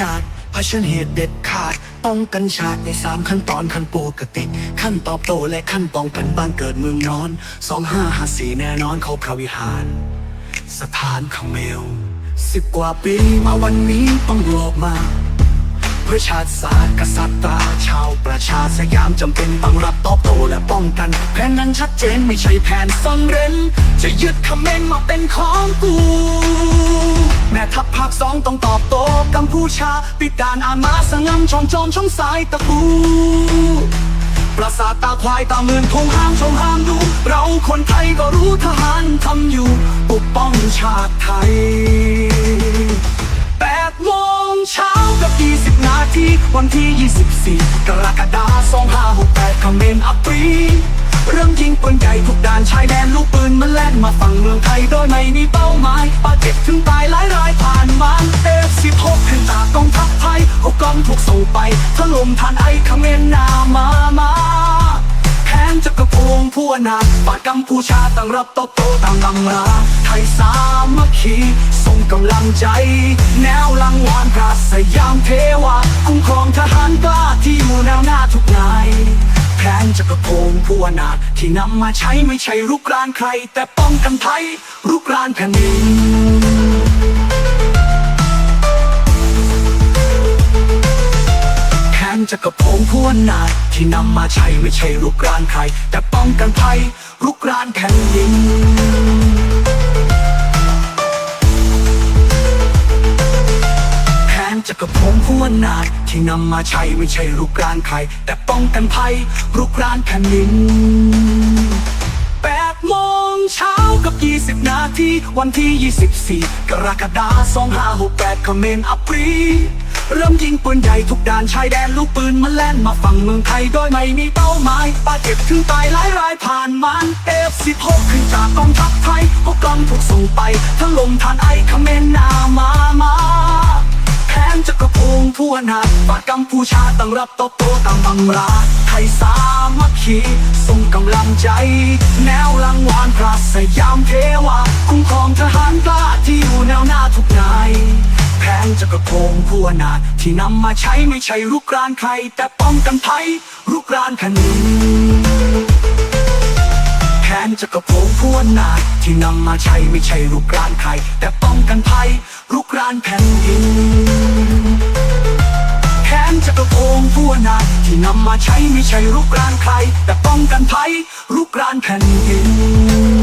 นาดเผชิญเหตุเด็ดขาดป้องกันชาติในสามขั้นตอนขั้นปกติ ขั้นตอบโต้และขั้นป้องกันบ้านเกิดเมืองนอนสองห้าห้าสี่แน่นอนเขาพระวิหาร สถานเขมรสิบกว่าปีมาวันนี้ต้องรอมาเพื่อชาติศาสตร์กษัตริย์ตราชาวประชาสยามจำเป็นต้องรับตอบโต้และป้องกัน แผนนั้นชัดเจนไม่ใช่แผนซ่อนเร้นจะยึดคำเมนมาเป็นของกู แม่ทัพภาคสองต้องตอบโต้กัมพูชา ปิดด่านอามาสงำชองจอมช่องสายตะปูปราสาทตาควายตาเมืองคงห้ามชงห้ามดู เราคนไทยก็รู้ทหารทำอยู่ ปกป้องชาติไทย เช้ากับ 20 นาที วันที่ 24 กรกฎาคม2568คอมเมนต์อัปรีเริ่มยิงปืนใหญ่ทุกด่านชายแดนลูกปืนมันแล่นมาฝั่งเมืองไทยโดยไม่มีเป้าหมายบาดเจ็บถึงตายหลายรายผ่านมาเอฟสิบหกขึ้นตากองทัพไทยหกกองถูกส่งไปถล่มทันไอ้คอมเมนต์นามามาแผนจะกระโปรงผู้นาปาดกัมพูชาตั้งรับตบโตตามตำราไทยสามัคคีส่งกำลัง ใจ แนวลังวานพระสยามเทวาคุ้มครองทหารกล้าที่อยู่แนวหน้าทุกนายแผนจะกระโปรงผู้อนาถที่นำมาใช้ไม่ใช่รุกรานใคร แต่ป้องกันไทยรุกรานแผ่นดินแผนจะกระโปรงพวนนาที่นำมาใช้ไม่ใช่รุกรานใคร แต่ป้องกันภัยรุกรานแผ่นดิน นาถที่นำมาใช้ไม่ใช่รุกรานใคร แต่ป้องกันภัยรุกรานแผ่นดินแปดโมงเช้ากับ 20 นาที วันที่ 24 กรกฎาคม2568คอมเมนต์อัปรีเริ่มยิงปืนใหญ่ทุกด่านชายแดนลูกปืนมันแล่นมาฝั่งเมืองไทย โดยไม่มีเป้าหมายบาดเจ็บถึงตายหลายรายผ่านมันเอฟสิบหกขึ้นจากกองทัพไทยพวกกองถูกส่งไปถล่มทานไอ้คเมนนามามา รงผู้อนาปาดกัมพูชาตั้งรับตบโตตามตำราไทยสามัคคีส่งกำลังใจ แนวลังวานพระสยามเทวา คุ้มครองทหารกล้าที่อยู่แนวหน้าทุกนายแผนจะกระโปรงผู้นาที่นำมาใช้ไม่ใช่รุกรานใคร แต่ป้องกันภัยรุกรานแผ่นดินแผนจะกระโปรงพวนนาที่นำมาใช้ไม่ใช่รุกรานใคร แต่ป้องกันภัยรุกรานแผ่นดินันจะกระโปรงพวนนาที่นำมาใช้ไม่ใช่รุกรานใคร แต่ป้องกันภัยรุกรานแผ่นดิน